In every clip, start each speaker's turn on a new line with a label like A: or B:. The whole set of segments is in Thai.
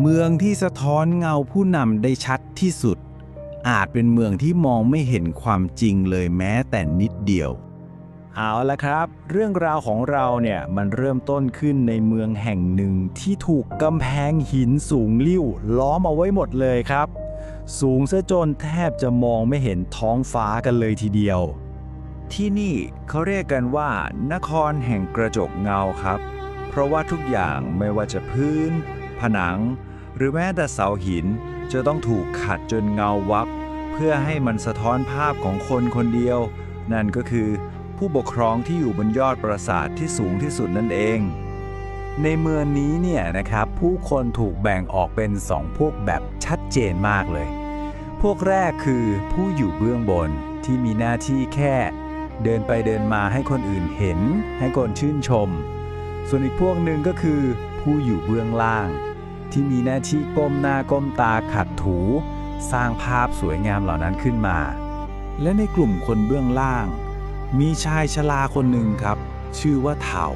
A: เมืองที่สะท้อนเงาผู้นำได้ชัดที่สุด อาจเป็นเมืองที่มองไม่เห็นความจริงเลยแม้แต่นิดเดียว
B: เอาละครับ เรื่องราวของเราเนี่ยมันเริ่มต้นขึ้นในเมืองแห่งหนึ่งที่ถูกกำแพงหินสูงลิ่วล้อมเอาไว้หมดเลยครับ สูงซะจนแทบจะมองไม่เห็นท้องฟ้ากันเลยทีเดียว ที่นี่เขาเรียกกันว่า นครแห่งกระจกเงาครับ เพราะว่าทุกอย่างไม่ว่าจะพื้น ผนัง หรือแม้แต่เสาหินจะต้องถูกขัดจนเงาวับ เพื่อให้มันสะท้อนภาพของคนคนเดียว นั่นก็คือผู้ปกครองที่อยู่บนยอดปราสาทที่สูงที่สุดนั่นเอง ในเมืองนี้เนี่ยนะครับผู้คนถูกแบ่งออกเป็นสองพวกแบบชัดเจนมากเลย พวกแรกคือผู้อยู่เบื้องบนที่มีหน้าที่แค่ เดินไปเดินมาให้คนอื่นเห็น ให้คนชื่นชม ส่วนอีกพวกหนึ่งก็คือผู้อยู่เบื้องล่าง ที่มีหน้าที่ก้มหน้าก้มตาขัดถู สร้างภาพสวยงามเหล่านั้นขึ้นมา
A: และในกลุ่มคนเบื้องล่าง มีชายชราคนหนึ่งครับ ชื่อว่าเถา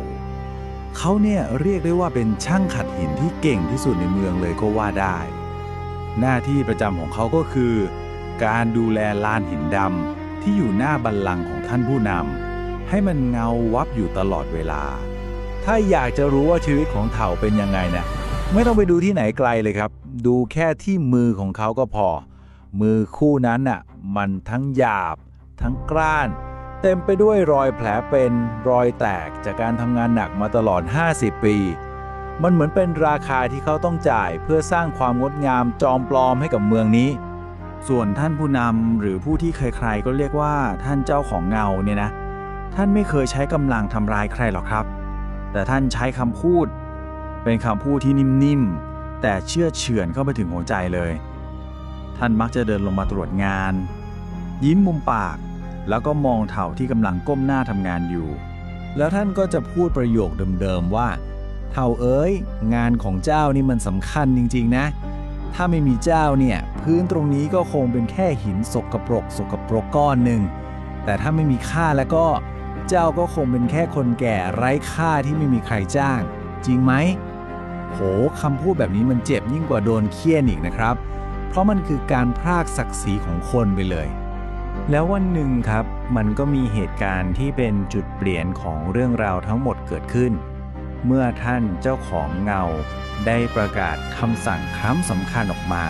A: เขาเนี่ยเรียกได้ว่าเป็นช่างขัดหินที่เก่งที่สุดในเมืองเลยก็ว่าได้ หน้าที่ประจำของเขาก็คือ การดูแลลานหินดำที่อยู่หน้าบัลลังก์ของท่านผู้นำให้มันเงาวับอยู่ตลอดเวลา
B: ถ้าอยากจะรู้ว่าชีวิตของเถาเป็นยังไงนะ ไม่ต้องไปดูที่ไหนไกลเลยครับ ดูแค่ที่มือของเขาก็พอ มือคู่นั้นน่ะมันทั้งหยาบ ทั้งกร้าน เต็มไปด้วยรอยแผลเป็นรอยแตกจากการทำงานหนักมาตลอด 50 ปี มันเหมือนเป็นราคาที่เขาต้องจ่ายเพื่อสร้างความงดงามจอมปลอมให้กับเมืองนี้
A: ส่วนท่านผู้นำหรือผู้ที่ใครๆก็เรียกว่าท่านเจ้าของเงาเนี่ยนะ ท่านไม่เคยใช้กำลังทำร้ายใครหรอกครับ แต่ท่านใช้คำพูด เป็นคำพูดที่นิ่มๆ แต่เชื่อเฉือนเข้าไปถึงหัวใจเลย ท่านมักจะเดินลงมาตรวจงาน ยิ้มมุมปาก แล้วก็มองเถ่าที่กำลังก้มหน้าทำงานอยู่ แล้วท่านก็จะพูดประโยคเดิมๆว่า เถ่าเอ้ย งานของเจ้านี่มันสำคัญจริง ๆ นะ ถ้าไม่มีเจ้าเนี่ย พื้นตรงนี้ก็คงเป็นแค่หินสกปรก สกปรกก้อนหนึ่งแต่ถ้าไม่มีค่าแล้วก็ เจ้าก็คงเป็นแค่คนแก่ไร้ค่าที่ไม่มีใครจ้าง จริงไหม โหคำพูดแบบนี้มันเจ็บยิ่งกว่าโดนเคี่ยนอีกนะครับ เพราะมันคือการพรากศักดิ์ศรีของคนไปเลย
B: แล้ววันหนึ่งครับ มันก็มีเหตุการณ์ที่เป็นจุดเปลี่ยนของเรื่องราวทั้งหมดเกิดขึ้น เมื่อท่านเจ้าของเงา ได้ประกาศคำสั่งครั้งสำคัญออกมา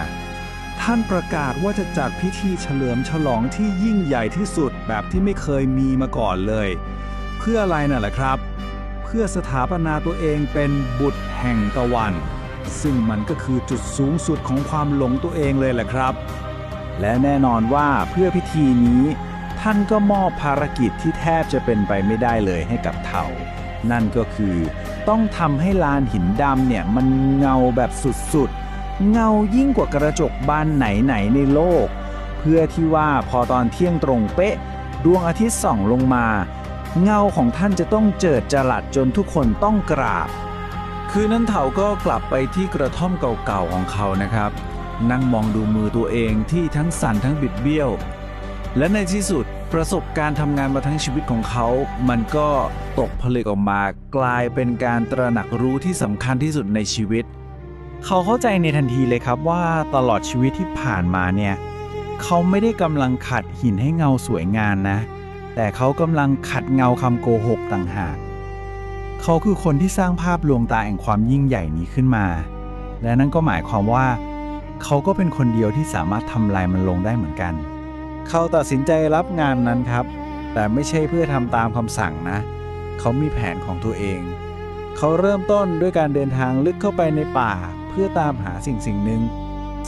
A: ท่านประกาศว่าจะจัดพิธีเฉลิมฉลองที่ยิ่งใหญ่ที่สุดแบบที่ไม่เคยมีมาก่อนเลย เพื่ออะไรน่ะล่ะครับ พื่อสถาปนาตัวเองเป็นบุตรแห่งตะวัน ซึ่งมันก็คือจุดสูงสุดของความหลงตัวเองเลยแหละครับ และแน่นอนว่าเพื่อพิธีนี้ท่านก็มอบภารกิจที่แทบจะเป็นไปไม่ได้เลยให้กับเถานั่นก็คือต้องทำให้ลานหินดำเนี่ยมันเงาแบบสุดๆ เงายิ่งกว่ากระจกบานไหนๆในโลก เพื่อที่ว่าพอตอนเที่ยงตรงเป๊ะ ดวงอาทิตย์ส่องลงมา เงาของท่านจะต้องเจิดจรัสจนทุกคนต้องกราบ คืนนั้นเถาก็กลับไปที่กระท่อมเก่าๆของเขานะครับ นั่งมองดูมือตัวเองที่ทั้งสั่นทั้งบิดเบี้ยว และในที่สุดประสบการณ์ทำงานมาทั้งชีวิตของเขา มันก็ตกผลึกออกมากลายเป็นการตระหนักรู้ที่สำคัญที่สุดในชีวิต เขาเข้าใจในทันทีเลยครับว่าตลอดชีวิตที่ผ่านมาเนี่ย เขาไม่ได้กำลังขัดหินให้เงาสวยงามนะ แต่เขากำลังขัดเงาคำโกหกต่างหาก เขาคือคนที่สร้างภาพลวงตาแห่งความยิ่งใหญ่นี้ขึ้นมา และนั่นก็หมายความว่า เขาก็เป็นคนเดียวที่สามารถทำลายมันลงได้เหมือนกัน เขาตัดสินใจรับงานนั้นครับ แต่ไม่ใช่เพื่อทำตามคำสั่งนะ เขามีแผนของตัวเอง เขาเริ่มต้นด้วยการเดินทางลึกเข้าไปในป่าเพื่อตามหาสิ่งสิ่งหนึ่ง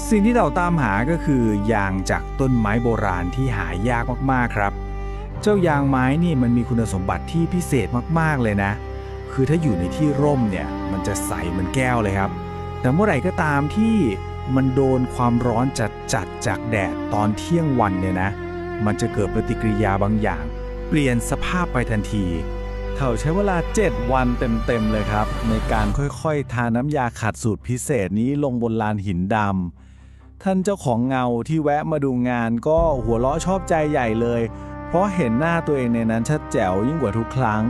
A: สิ่งที่เราตามหาก็คือยางจากต้นไม้โบราณที่หายากมากๆครับ เจ้ายางไม้นี่มันมีคุณสมบัติที่พิเศษมากๆเลยนะ คือถ้าอยู่ในที่ร่มเนี่ยมันจะใสเหมือนแก้วเลยครับ แต่เมื่อไหร่ก็ตามที่มันโดนความร้อนจัดจัดๆจากแดดตอนเที่ยงวันเนี่ยนะ มันจะเกิดปฏิกิริยาบางอย่าง เปลี่ยนสภาพไปทันที เขาใช้เวลา 7 วันเต็ม ๆ เลยครับ ในการค่อยๆ ทาน้ำยาขัดสูตรพิเศษนี้ลงบนลานหินดำท่านเจ้าของเงาที่แวะมาดูงานก็หัวเราะชอบใจใหญ่เลย เพราะเห็นหน้าตัวเองในนั้นชัดแจ๋วยิ่งกว่าทุกครั้ง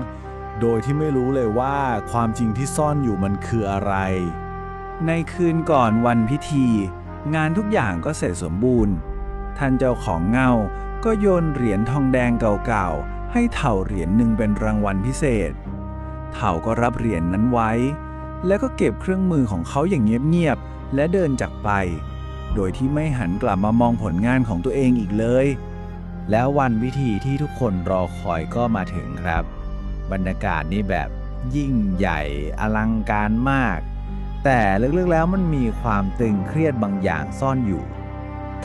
A: โดยที่ไม่รู้เลยว่าความจริงที่ซ่อนอยู่มันคืออะไร ในคืนก่อนวันพิธี งานทุกอย่างก็เสร็จสมบูรณ์ ท่านเจ้าของเงา ก็โยนเหรียญทองแดงเก่าๆ ให้เถ่าเหรียญหนึ่งเป็นรางวัลพิเศษ เถ่าก็รับเหรียญนนั้นไว้ แล้วก็เก็บเครื่องมือของเขาอย่างเงียบๆและเดินจากไป โดยที่ไม่หันกลับมามองผลงานของตัวเองอีกเลย
B: แล้ววันพิธีที่ทุกคนรอคอยก็มาถึงครับ บรรยากาศนี่แบบยิ่งใหญ่อลังการมาก แต่ลึกๆแล้วมันมีความตึงเครียดบางอย่างซ่อนอยู่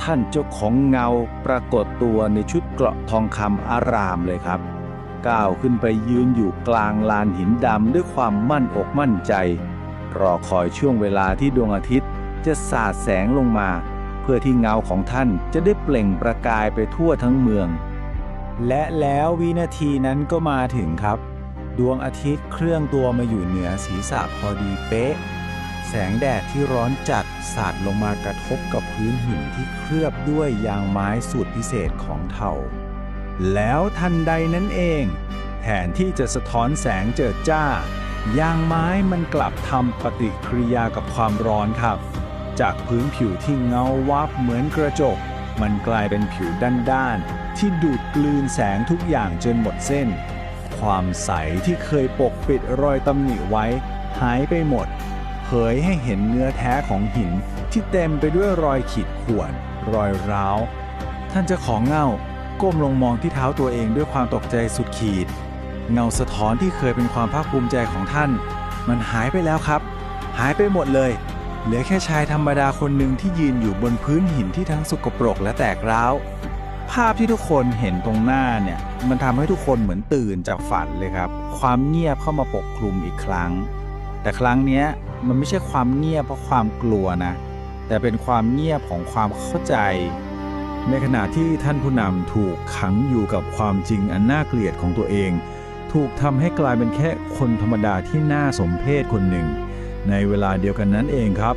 B: ท่านเจ้าของเงาปรากฏตัวในชุดเกราะทองคำอารามเลยครับ ก้าวขึ้นไปยืนอยู่กลางลานหินดำด้วยความมั่นอกมั่นใจ รอคอยช่วงเวลาที่ดวงอาทิตย์จะสาดแสงลงมา พื่อที่เงาของท่านจะได้เปล่งประกายไปทั่วทั้งเมือง และแล้ววินาทีนั้นก็มาถึงครับ ดวงอาทิตย์เคลื่อนตัวมาอยู่เหนือศีรษะพอดีเป๊ะ แสงแดดที่ร้อนจัดสาดลงมากระทบกับพื้นหินที่เคลือบด้วยยางไม้สูตรพิเศษของเถา
A: แล้วทันใดนั้นเองแทนที่จะสะท้อนแสงเจิดจ้า ยางไม้มันกลับทำปฏิกิริยากับความร้อนครับ จากพื้นผิวที่เงาวับเหมือนกระจก มันกลายเป็นผิวด้านๆ ที่ดูดกลืนแสงทุกอย่างจนหมดเส้น ความใสที่เคยปกปิดรอยตำหนิไว้ หายไปหมด เผยให้เห็นเนื้อแท้ของหินที่เต็มไปด้วยรอยขีดข่วน รอยร้าว ท่านเจ้าของเงาก้มลงมองที่เท้าตัวเองด้วยความตกใจสุดขีด เงาสะท้อนที่เคยเป็นความภาคภูมิใจของท่าน มันหายไปแล้วครับ หายไปหมดเลย เหลือแค่ชายธรรมดาคนหนึ่งที่ยืนอยู่บนพื้นหินที่ทั้งสกปรกและแตกร้าว ภาพที่ทุกคนเห็นตรงหน้าเนี่ย มันทำให้ทุกคนเหมือนตื่นจากฝันเลยครับ ความเงียบเข้ามาปกคลุมอีกครั้ง แต่ครั้งนี้มันไม่ใช่ความเงียบเพราะความกลัวนะ แต่เป็นความเงียบของความเข้าใจ ในขณะที่ท่านผู้นำถูกขังอยู่กับความจริงอันน่าเกลียดของตัวเอง ถูกทำให้กลายเป็นแค่คนธรรมดาที่น่าสมเพชคนหนึ่ง ในเวลาเดียวกันนั้นเองครับ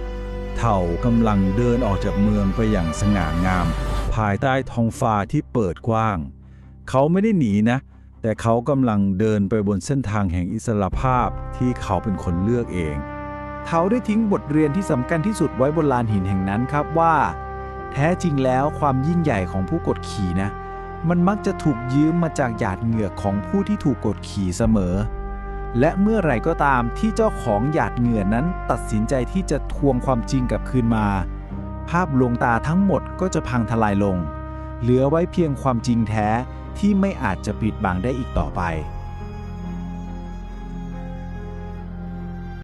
A: เถ่ากำลังเดินออกจากเมืองไปอย่างสง่างาม ภายใต้ท้องฟ้าที่เปิดกว้าง เขาไม่ได้หนีนะ แต่เขากำลังเดินไปบนเส้นทางแห่งอิสรภาพที่เขาเป็นคนเลือกเองเขาได้ทิ้งบทเรียนที่สำคัญที่สุดไว้บนลานหินแห่งนั้นครับว่า แท้จริงแล้วความยิ่งใหญ่ของผู้กดขี่นะ มันมักจะถูกยืมมาจากหยาดเหงื่อของผู้ที่ถูกกดขี่เสมอ และเมื่อไรก็ตามที่เจ้าของหยาดเหงื่อนั้นตัดสินใจที่จะทวงความจริงกลับคืนมา ภาพลวงตาทั้งหมดก็จะพังทลายลง เหลือไว้เพียงความจริงแท้ที่ไม่อาจจะปิดบังได้อีกต่อไป